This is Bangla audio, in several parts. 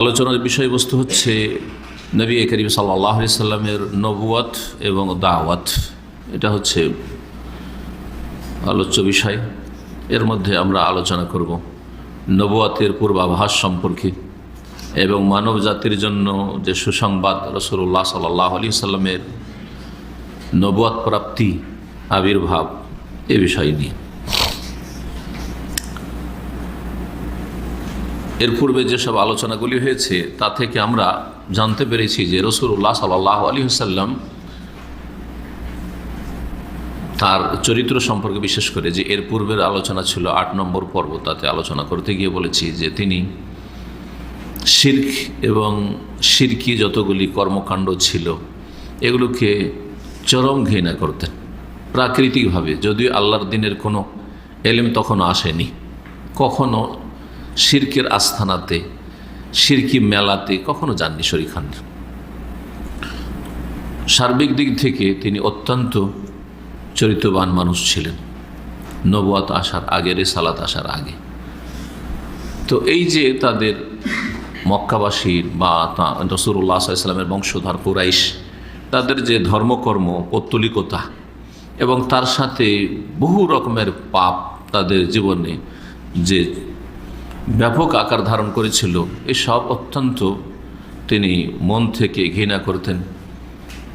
আলোচনার বিষয়বস্তু হচ্ছে নবী করিম সাল্লাহ সাল্লামের নবুয়াত এবং দাওয়াত। এটা হচ্ছে আলোচ্য বিষয়। এর মধ্যে আমরা আলোচনা করব নবুয়াতের পূর্বাভাস সম্পর্কে এবং মানব জাতির জন্য যে সুসংবাদ রসুল্লাহ সাল্লাহ আলি সাল্লামের নবুয়াত প্রাপ্তি, আবির্ভাব এ বিষয় নিয়ে। এর পূর্বে যেসব আলোচনাগুলি হয়েছে, তা থেকে আমরা জানতে পেরেছি যে রসুল্লাহ সাল্লাহ আলী সাল্লাম তার চরিত্র সম্পর্কে বিশেষ করে যে এর পূর্বের আলোচনা ছিল আট নম্বর পর্ব, তাতে আলোচনা করতে গিয়ে বলেছি যে তিনি শির্ক এবং শিরকি যতগুলি কর্মকাণ্ড ছিল, এগুলোকে চরম ঘৃণা করতেন প্রাকৃতিকভাবে, যদিও আল্লাহর দিনের কোনো এলেম তখনও আসেনি কখনো শির্কের আস্থানাতে, শিরকি মেলাতে কখনো যাননি শরীর খান। সার্বিক দিক থেকে তিনি অত্যন্ত চরিত্রবান মানুষ ছিলেন। নবুয়াত আসার আগে, রেসালাত আসার আগে। তো এই যে তাদের মক্কাবাসীর বা রসুল্লাহ সাল্লামের বংশধর কুরাইশ, তাদের যে ধর্মকর্ম, পত্তলিকতা এবং তার সাথে বহু রকমের পাপ তাদের জীবনে যে ব্যাপক আকার ধারণ করেছিল। এসব অত্যন্ত তিনি মন থেকে ঘৃণা করতেন,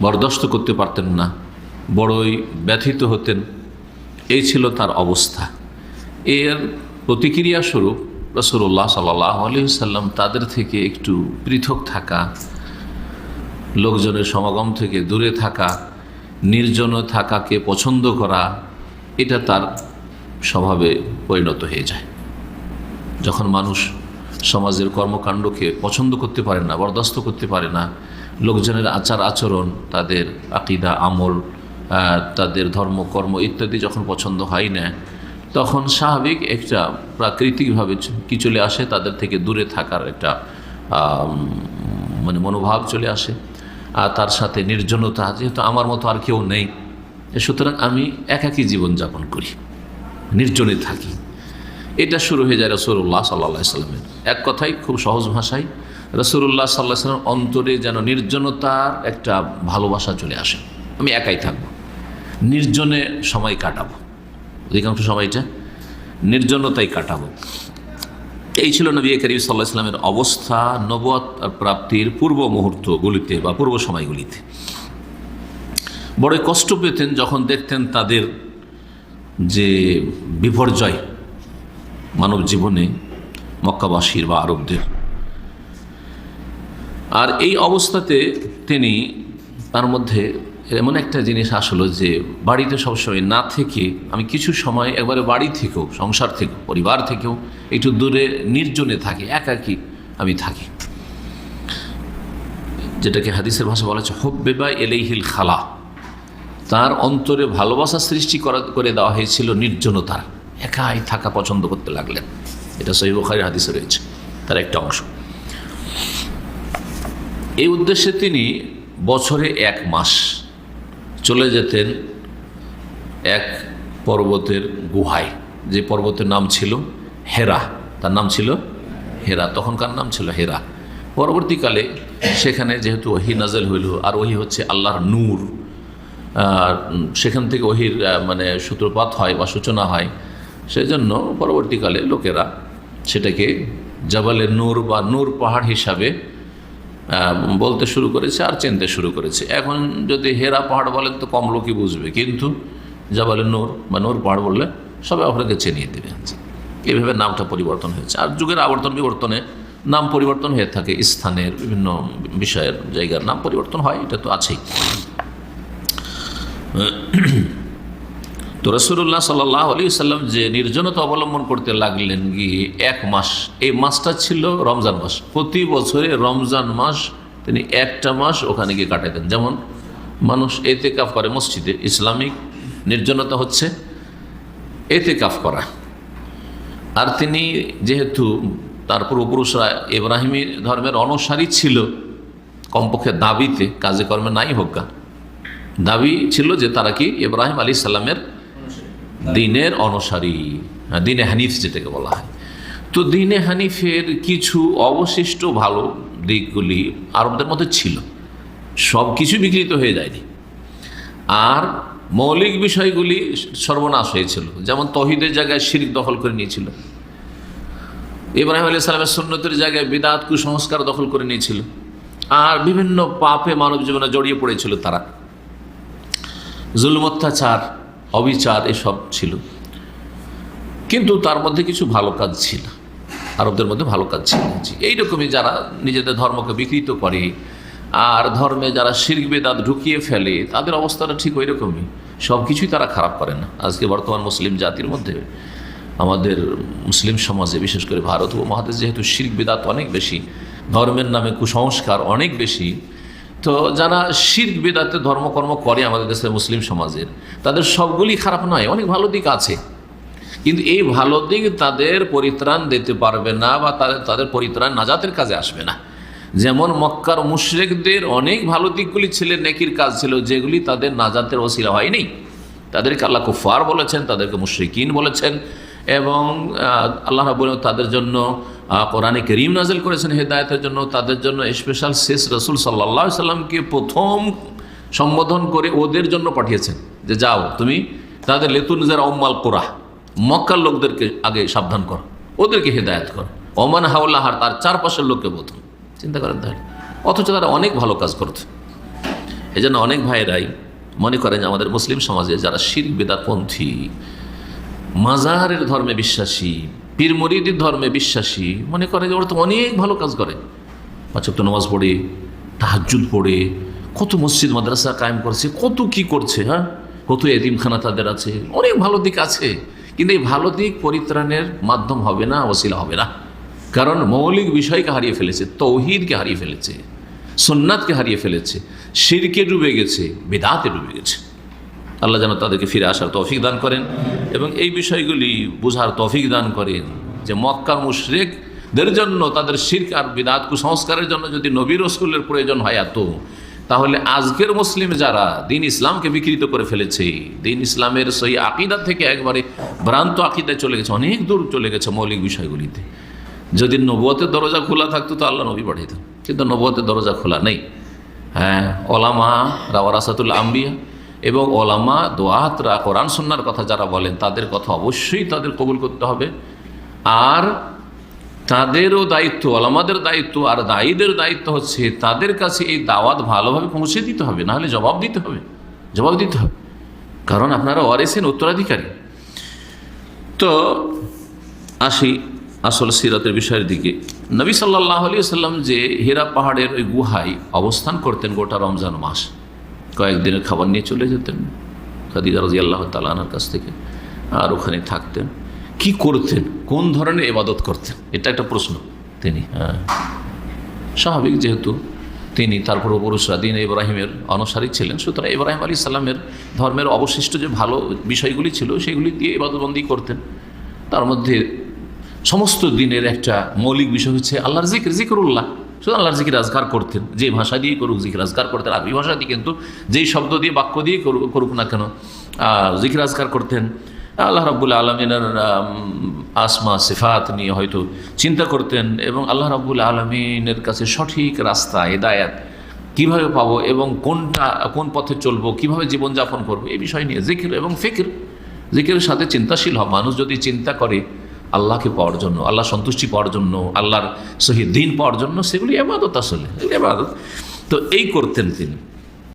বরদস্ত করতে পারতেন না, বড়ই ব্যথিত হতেন। এই ছিল তার অবস্থা। এর প্রতিক্রিয়া স্বরূপ রসুল্লাহ সাল্লাহ আলহিসাল্লাম তাদের থেকে একটু পৃথক থাকা, লোকজনের সমাগম থেকে দূরে থাকা, নির্জন থাকাকে পছন্দ করা, এটা তার স্বভাবে পরিণত হয়ে যায়। যখন মানুষ সমাজের কর্মকাণ্ডকে পছন্দ করতে পারে না, বরদাস্ত করতে পারে না, লোকজনের আচার আচরণ, তাদের আকিদা, আমল তাদের ধর্ম, কর্ম ইত্যাদি যখন পছন্দ হয় না, তখন স্বাভাবিক একটা প্রাকৃতিকভাবে কি চলে আসে? তাদের থেকে দূরে থাকার একটা মানে মনোভাব চলে আসে। আর তার সাথে নির্জনতা, যেহেতু আমার মতো আর কেউ নেই, সুতরাং আমি একাকী জীবনযাপন করি, নির্জনে থাকি। এটা শুরু হয়ে যায় রসুল্লাহ সাল্লা সাল্লামের। এক কথাই খুব সহজ ভাষায় রসুল্লাহ সাল্লাহ সাল্লাম অন্তরে যেন নির্জনতার একটা ভালোবাসা চলে আসে। আমি একাই থাকব। নির্জনে সময় কাটাবো। অধিকাংশ সময়টা নির্জনতাই কাটাবো। এই ছিল নবী করিম সাল্লাহ ইসলামের অবস্থা নবত প্রাপ্তির পূর্ব মুহূর্তগুলিতে বা পূর্ব সময়গুলিতে। বড় কষ্ট পেতেন যখন দেখতেন তাদের যে বিপর্যয় মানব জীবনে মক্কাবাসীর বা আরবদের। আর এই অবস্থাতে তিনি তার মধ্যে এমন একটা জিনিস আসলো যে বাড়িতে সবসময় না থেকে আমি কিছু সময় একবারে বাড়ি থেকেও, সংসার থেকেও, পরিবার থেকেও একটু দূরে, নির্জনে থাকি, একাকি আমি থাকি। যেটাকে হাদিসের ভাষা বলা হচ্ছে, হব্বে বা এলেইহিল খালা। তার অন্তরে ভালোবাসা সৃষ্টি করা, করে দেওয়া হয়েছিল নির্জনতার। একাই থাকা পছন্দ করতে লাগলেন। এটা সহিবখারি হাদিসে রয়েছে, তার একটা অংশ। এই উদ্দেশ্যে তিনি বছরে এক মাস চলে যেতেন এক পর্বতের গুহায়। যে পর্বতের নাম ছিল হেরা। তার নাম ছিল হেরা। তখনকার নাম ছিল হেরা। পরবর্তীকালে সেখানে যেহেতু ওহি নাজেল হইল, আর ওহি হচ্ছে আল্লাহর নূর সেখান থেকে ওহির মানে সূত্রপাত হয় বা সূচনা হয় সেজন্য পরবর্তীকালে লোকেরা সেটাকে জবালের নূর বা নূর পাহাড় হিসাবে বলতে শুরু করেছে আর চিনতে শুরু করেছে। এখন যদি হেরা পাহাড় বলেন তো কম লোকই বুঝবে, কিন্তু জবালের নূর বা নূর পাহাড় বললে সবাই আপনাকে চিনিয়ে দেবে। এভাবে নামটা পরিবর্তন হয়েছে। আর যুগের আবর্তন বিবর্তনে নাম পরিবর্তন হয়ে থাকে, স্থানের বিভিন্ন বিষয়ের জায়গার নাম পরিবর্তন হয়, এটা তো আছেই। তো রসুল্লাহ সাল্লাহ আলী সাল্লাম যে নির্জনতা অবলম্বন করতে লাগলেন গিয়ে এক মাস, এই মাসটা ছিল রমজান মাস। প্রতি বছরে রমজান মাস তিনি একটা মাস ওখানে গিয়ে কাটাতেন যেমন মানুষ এতে কাফ করে মসজিদে, ইসলামিক নির্জনতা হচ্ছে এতে কাফ করা। আর তিনি যেহেতু তার পূর্বপুরুষরা ইব্রাহিমী ধর্মের অনুসারী ছিল, কমপক্ষে দাবিতে কাজে কর্মে নাই হোক দাবি ছিল যে তারা কি ইব্রাহিম আলী সাল্লামের দিনের অনুসারী দিনে হানিফ যেটাকে বলা হয়। তো দিনে হানিফের কিছু অবশিষ্ট ভালো দিকগুলি আরবদের মধ্যে ছিল। সব কিছু বিকৃত হয়ে যায়নি। আর মৌলিক বিষয়গুলি সর্বনাশ হয়েছিল। যেমন তহিদের জায়গায় শিরিক দখল করে নিয়েছিল। ইব্রাহিম আলী সালামের সুন্নতের জায়গায় বিদাত কুসংস্কার দখল করে নিয়েছিল। আর বিভিন্ন পাপে মানব জীবনে জড়িয়ে পড়েছিল তারা। জুলুম অত্যাচার অবিচার এসব ছিল। কিন্তু তার মধ্যে কিছু ভালো কাজ ছিল। আরবদের মধ্যে ভালো কাজ ছিল। এইরকমই যারা নিজেদের ধর্মকে বিকৃত করে আর ধর্মে যারা শির্ক, বেদাত ঢুকিয়ে ফেলে, তাদের অবস্থাটা ঠিক ওই রকমই সব কিছুই তারা খারাপ করে না। আজকে বর্তমান মুসলিম জাতির মধ্যে, আমাদের মুসলিম সমাজে, বিশেষ করে ভারত ও মহাদেশ যেহেতু শির্ক, বেদাত অনেক বেশি, ধর্মের নামে কুসংস্কার অনেক বেশি তো যারা শির্ক, বেদাতে, ধর্মকর্ম করে আমাদের দেশের মুসলিম সমাজের, তাদের সবগুলি খারাপ নয়, অনেক ভালো দিক আছে। কিন্তু এই ভালো দিক তাদের পরিত্রাণ দিতে পারবে না বা তাদের তাদের পরিত্রাণ নাজাতের কাজে আসবে না। যেমন মক্কার মুশরেকদের অনেক ভালো দিকগুলি ছিল, নেকির কাজ ছিল, যেগুলি তাদের নাজাতের ওসিলা হয়নি। তাদেরকে আল্লাহ কুফার বলেছেন, তাদেরকে মুশরিকিন বলেছেন এবং আল্লাহ রাবুল তাদের জন্য কোরআনে করিম নাজেল করেছেন হেদায়তের জন্য, তাদের জন্য স্পেশাল শেষ রসুল সাল্লাহ সাল্লামকে প্রথম সম্বোধন করে ওদের জন্য পাঠিয়েছেন যে, যাও, তুমি তাদের লেতুন লেতুনজার অম্মাল কোরা মক্কার লোকদেরকে আগে সাবধান কর, ওদেরকে হেদায়ত কর। ওমান হাউল্লাহার তার চারপাশের লোককে প্রথম। চিন্তা করেন তাহলে। অথচ তারা অনেক ভালো কাজ করত। এই জন্য অনেক ভাইয়েরাই মনে করেন যে, আমাদের মুসলিম সমাজে যারা শির বেদাপন্থী মাজারের ধর্মে বিশ্বাসী পীর মরিদির ধর্মে বিশ্বাসী, মনে করে যে ওরা তো অনেক ভালো কাজ করে। পাঁচক নামাজ পড়ে তাহাজুদ পড়ে, কত মসজিদ, মাদ্রাসা কায়েম করছে, কত কি করছে হ্যাঁ? কত এতিমখানা তাদের আছে, অনেক ভালো দিক আছে। কিন্তু এই ভালো দিক পরিত্রাণের মাধ্যম হবে না ওসিলা হবে না। কারণ মৌলিক বিষয়কে হারিয়ে ফেলেছে, তৌহিদকে হারিয়ে ফেলেছে, সুন্নাতকে হারিয়ে ফেলেছে, শিরকে ডুবে গেছে, বেদাতে ডুবে গেছে। আল্লাহ যেন তাদেরকে ফিরে আসার তৌফিক দান করেন এবং এই বিষয়গুলি বোঝার তৌফিক দান করেন যে মক্কা মুশরেকদের জন্য, তাদের শির্ক আর বিদাত কুসংস্কারের জন্য যদি নবী রসুলের প্রয়োজন হয় এত, তাহলে আজকের মুসলিম যারা দিন ইসলামকে বিকৃত করে ফেলেছে, দিন ইসলামের সেই আকিদা থেকে একবারে ভ্রান্ত আকিদায় চলে গেছে, অনেক দূর চলে গেছে মৌলিক বিষয়গুলিতে। যদি নবুয়তের দরজা খোলা থাকতো তো আল্লাহ নবী পাঠাইতেন, কিন্তু নবুয়তের দরজা খোলা নেই। হ্যাঁ ওলামা রাওয়ারাসাতুল আম্বিয়া এবং ওলামা দোয়াতরা কোরআন সন্ন্যার কথা যারা বলেন, তাদের কথা অবশ্যই তাদের কবুল করতে হবে। আর তাদেরও দায়িত্ব, ওলামাদের দায়িত্ব, আর দায়ীদের দায়িত্ব হচ্ছে তাদের কাছে এই দাওয়াত ভালোভাবে পৌঁছে দিতে হবে নাহলে জবাব দিতে হবে, জবাব দিতে হবে। কারণ আপনারা ওয়ারেসেন উত্তরাধিকারী। তো আসি আসল সিরাতের বিষয়ের দিকে। নবী সাল্লাহ আলী সাল্লাম যে হীরা পাহাড়ের ওই গুহায় অবস্থান করতেন গোটা রমজান মাস। কয়েকদিনের খাবার নিয়ে চলে যেতেন, খাদিজা রাজি আল্লাহ তালানার কাছ থেকে, আর ওখানে থাকতেন। কি করতেন? কোন ধরনের এবাদত করতেন? এটা একটা প্রশ্ন তিনি হ্যাঁ। স্বাভাবিক যেহেতু তিনি তারপর পুরুষরা দিন ইব্রাহিমের অনুসারী ছিলেন, সুতরাং ইব্রাহিম আলী সাল্লামের ধর্মের অবশিষ্ট যে ভালো বিষয়গুলি ছিল, সেগুলি দিয়ে ইবাদতবন্দি করতেন। তার মধ্যে সমস্ত দিনের একটা মৌলিক বিষয় হচ্ছে আল্লাহর জিকির, জিকরুল্লাহ। শুধু আল্লাহর জিকির আজগার করতেন। যে ভাষা দিয়ে করুক, জিকির আজগার করতেন। আরবি ভাষা দিয়ে কিন্তু যেই শব্দ দিয়ে, বাক্য দিয়ে করুক না কেন জিকির আজগার করতেন। আল্লাহ রাবুল্লা আলমিনের আসমা, সিফাত নিয়ে হয়তো চিন্তা করতেন এবং আল্লাহ রাবুল আলমিনের কাছে সঠিক রাস্তা, হেদায়াত কীভাবে পাবো এবং কোনটা, কোন পথে চলবো, কীভাবে জীবনযাপন করব এই বিষয় নিয়ে জিকির এবং ফিকির। জিকিরের সাথে চিন্তাশীল হয় মানুষ যদি চিন্তা করে আল্লাহকে পাওয়ার জন্য আল্লাহ সন্তুষ্টি পাওয়ার জন্য, আল্লাহর সহি দিন পাওয়ার জন্য, সেগুলি এবাদত আসলে এবাদত তো এই করতেন তিনি।